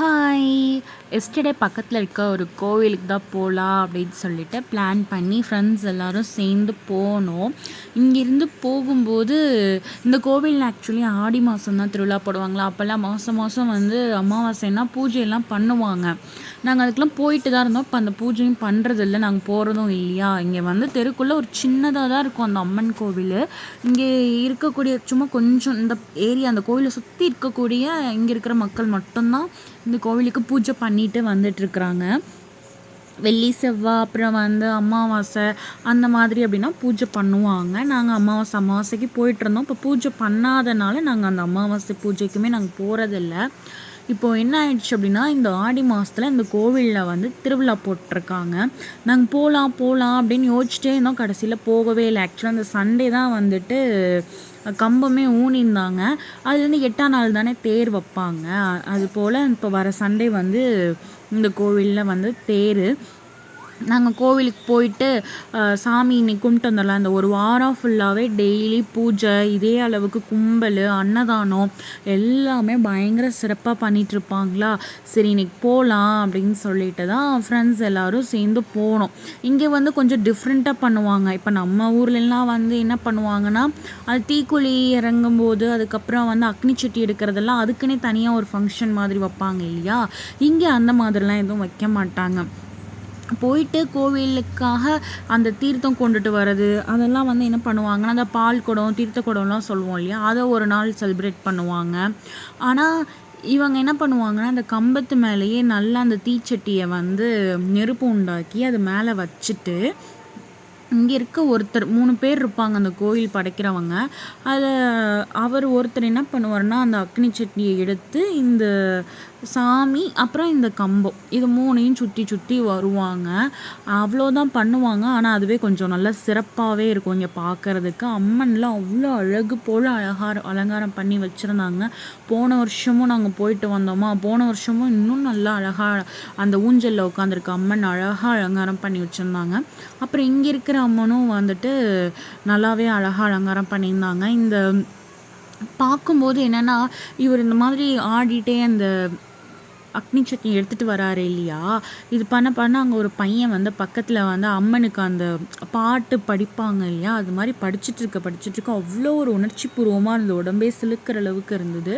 Hi yesterday பக்கத்தில் இருக்க ஒரு கோவிலுக்கு தான் போகலாம் அப்படின்னு சொல்லிட்டு பிளான் பண்ணி ஃப்ரெண்ட்ஸ் எல்லோரும் சேர்ந்து போனோம். இங்கேருந்து போகும்போது இந்த கோவில் ஆக்சுவலி ஆடி மாதம் தான் திருவிழா போடுவாங்களா? அப்போல்லாம் மாதம் மாதம் வந்து அமாவாசைன்னா பூஜையெல்லாம் பண்ணுவாங்க. நாங்கள் அதுக்கெலாம் போயிட்டு தான் இருந்தோம். இப்போ அந்த பூஜையும் பண்ணுறது இல்லை நாங்கள் போகிறதும் இல்லையா? இங்கே வந்து தெருக்குள்ளே ஒரு சின்னதாக தான் இருக்கும் அந்த அம்மன் கோவில். இங்கே இருக்கக்கூடிய சும்மா கொஞ்சம் இந்த ஏரியா அந்த கோவிலை சுற்றி இருக்கக்கூடிய இங்கே இருக்கிற மக்கள் மட்டும்தான் இந்த கோவிலுக்கு பூஜை பண்ணிட்டு வந்துட்டுருக்குறாங்க. வெள்ளி செவ்வாய் அப்புறம் வந்து அமாவாசை அந்த மாதிரி அப்படின்னா பூஜை பண்ணுவாங்க. நாங்கள் அமாவாசை அமாவாசைக்கு போயிட்டுருந்தோம். இப்போ பூஜை பண்ணாதனால நாங்கள் அந்த அமாவாசை பூஜைக்குமே நாங்கள் போகிறதில்ல இப்போது என்ன ஆயிடுச்சு அப்படின்னா இந்த ஆடி மாதத்தில் இந்த கோவிலில் வந்து திருவிழா போட்டிருக்காங்க. நாங்கள் போகலாம் போகலாம் அப்படின்னு யோசிச்சிட்டே இருந்தோம். கடைசியில் போகவே இல்லை. ஆக்சுவலாக அந்த சண்டே தான் வந்துட்டு கம்பமே ஊனியிருந்தாங்க அதுலேருந்து எட்டாம் நாள் தானே தேர் வைப்பாங்க. அது போல் இப்போ வர சண்டே வந்து இந்த கோவிலில் வந்து தேர். நாங்கள் கோவிலுக்கு போயிட்டு சாமி இன்னைக்கு கும்பிட்டு வந்துடலாம். இந்த ஒரு வாரம் ஃபுல்லாகவே டெய்லி பூஜை இதே அளவுக்கு கும்பல் அன்னதானம் எல்லாமே பயங்கர சிறப்பாக பண்ணிகிட்ருப்பாங்களா சரி இன்னைக்கு போகலாம் அப்படின்னு சொல்லிட்டு தான் ஃப்ரெண்ட்ஸ் எல்லோரும் சேர்ந்து போனோம். இங்கே வந்து கொஞ்சம் டிஃப்ரெண்ட்டாக பண்ணுவாங்க. இப்போ நம்ம ஊர்லலாம் வந்து என்ன பண்ணுவாங்கன்னா அது தீக்குழி இறங்கும்போது அதுக்கப்புறம் வந்து அக்னி சட்டி எடுக்கிறதெல்லாம் அதுக்குன்னே தனியாக ஒரு ஃபங்க்ஷன் மாதிரி வைப்பாங்க இல்லையா? இங்கே அந்த மாதிரிலாம் எதுவும் வைக்க மாட்டாங்க. போயிட்டு கோவிலுக்காக அந்த தீர்த்தம் கொண்டுட்டு வர்றது அதெல்லாம் வந்து என்ன பண்ணுவாங்கன்னா அந்த பால் குடம் தீர்த்த குடம்லாம் சொல்லுவோம் இல்லையா? அதை ஒரு நாள் செலிப்ரேட் பண்ணுவாங்க. ஆனால் இவங்க என்ன பண்ணுவாங்கன்னா அந்த கம்பத்து மேலேயே நல்லா அந்த தீச்சட்டியை வந்து நெருப்பு உண்டாக்கி அது மேலே வச்சுட்டு இங்கே இருக்க ஒருத்தர் மூணு பேர் இருப்பாங்க அந்த கோயில் படைக்கிறவங்க. அதில் அவர் ஒருத்தர் என்ன பண்ணுவார்னா அந்த அக்னி சட்னியை எடுத்து இந்த சாமி அப்புறம் இந்த கம்பம் இது மூணையும் சுற்றி சுற்றி வருவாங்க. அவ்வளோதான் பண்ணுவாங்க. ஆனால் அதுவே கொஞ்சம் நல்லா சிறப்பாகவே இருக்கும் இங்கே பார்க்குறதுக்கு அம்மன்லாம் அவ்வளோ அழகு போல் அழகார அலங்காரம் பண்ணி வச்சுருந்தாங்க. போன வருஷமும் நாங்கள் போயிட்டு வந்தோமா? போன வருஷமும் இன்னும் நல்லா அழகாக அந்த ஊஞ்சலில் உட்காந்துருக்க அம்மன் அழகாக அலங்காரம் பண்ணி வச்சுருந்தாங்க. அப்புறம் இங்கே இருக்கிற அம்மனும் வந்துட்டு நல்லாவே அழகாக அலங்காரம் பண்ணியிருந்தாங்க. இந்த பார்க்கும்போது என்னென்னா இவர் இந்த மாதிரி ஆடிட்டே அந்த அக்னி சட்னி எடுத்துகிட்டு வராரு இல்லையா? இது பண்ண பண்ண அங்கே ஒரு பையன் வந்து பக்கத்தில் வந்து அம்மனுக்கு அந்த பாட்டு படிப்பாங்க இல்லையா? அது மாதிரி படிச்சுட்டு இருக்க படிச்சுட்டு இருக்க அவ்வளோ ஒரு உணர்ச்சி பூர்வமாக இருந்தது உடம்பே சிலுக்கிற அளவுக்கு இருந்தது.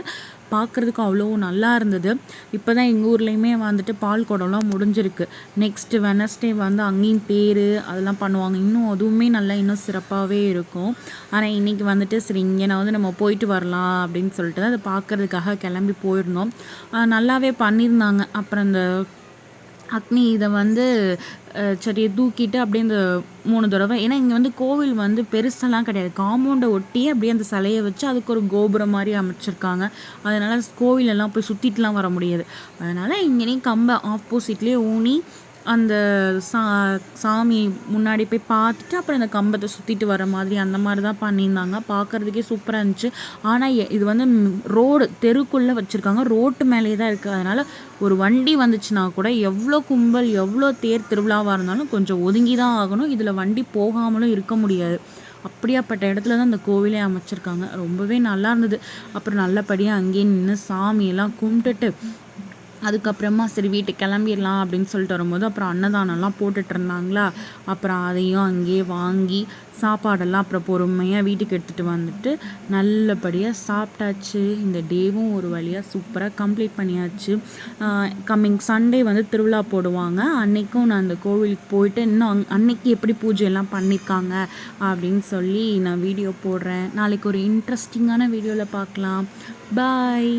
பார்க்குறதுக்கு அவ்வளோ நல்லா இருந்தது. இப்போ தான் எங்கள் ஊர்லேயுமே வந்துட்டு பால் குடம்லாம் முடிஞ்சிருக்கு. நெக்ஸ்ட்டு வெனஸ்டே வந்து அங்கேயும் பேர் அதெல்லாம் பண்ணுவாங்க. இன்னும் அதுவுமே நல்லா இன்னும் சிறப்பாகவே இருக்கும். ஆனால் இன்றைக்கி வந்துட்டு சரி இங்கே நான் வந்து நம்ம போயிட்டு வரலாம் அப்படின்னு சொல்லிட்டு அதை பார்க்குறதுக்காக கிளம்பி போயிருந்தோம். நல்லாவே பண்ணியிருந்தாங்க. அப்புறம் இந்த அக்னி இதை வந்து சரி தூக்கிட்டு அப்படியே இந்த மூணு தடவை ஏன்னா இங்கே வந்து கோவில் வந்து பெருசெல்லாம் கிடையாது. காம்பவுண்டை ஒட்டி அப்படியே அந்த சிலையை வச்சு அதுக்கு ஒரு கோபுரம் மாதிரி அமைச்சிருக்காங்க. அதனால் கோவிலெல்லாம் போய் சுற்றிட்டுலாம் வர முடியாது. அதனால் இங்கேனே கம்பை ஆப்போசிட்லேயே ஊனி அந்த சா சாமி முன்னாடி போய் பார்த்துட்டு அப்புறம் இந்த கம்பத்தை சுற்றிட்டு வர மாதிரி அந்த மாதிரி தான் பண்ணியிருந்தாங்க. பார்க்குறதுக்கே சூப்பராக இருந்துச்சு. ஆனால் இது வந்து ரோடு தெருக்குள்ளே வச்சுருக்காங்க. ரோட்டு மேலே தான் இருக்குது அதனால் ஒரு வண்டி வந்துச்சுன்னா கூட எவ்வளோ கும்பல் எவ்வளோ தேர் திருவிழாவாக இருந்தாலும் கொஞ்சம் ஒதுங்கி தான் ஆகணும். இதில் வண்டி போகாமலும் இருக்க முடியாது. அப்படியாப்பட்ட இடத்துல தான் அந்த கோவிலே அமைச்சிருக்காங்க. ரொம்பவே நல்லா இருந்தது. அப்புறம் நல்லபடியாக அங்கேயே நின்று சாமியெல்லாம் கும்பிட்டுட்டு அதுக்கப்புறமா சரி வீட்டுக்கு கிளம்பிடலாம் அப்படின்னு சொல்லிட்டு வரும்போது அப்புறம் அன்னதானம்லாம் போட்டுட்டு இருந்தாங்களா? அப்புறம் அதையும் அங்கேயே வாங்கி சாப்பாடெல்லாம் அப்புறம் பொறுமையாக வீட்டுக்கு எடுத்துகிட்டு வந்துட்டு நல்லபடியாக சாப்பிட்டாச்சு. இந்த டேவும் ஒரு வழியாக சூப்பராக கம்ப்ளீட் பண்ணியாச்சு. கம்மிங் சண்டே வந்து திருவிழா போடுவாங்க. அன்றைக்கும் நான் அந்த கோவிலுக்கு போயிட்டு இன்னும் அங் அன்னைக்கு எப்படி பூஜையெல்லாம் பண்ணியிருக்காங்க அப்படின்னு சொல்லி நான் வீடியோ போடுறேன். நாளைக்கு ஒரு இன்ட்ரெஸ்டிங்கான வீடியோவில் பார்க்கலாம். பாய்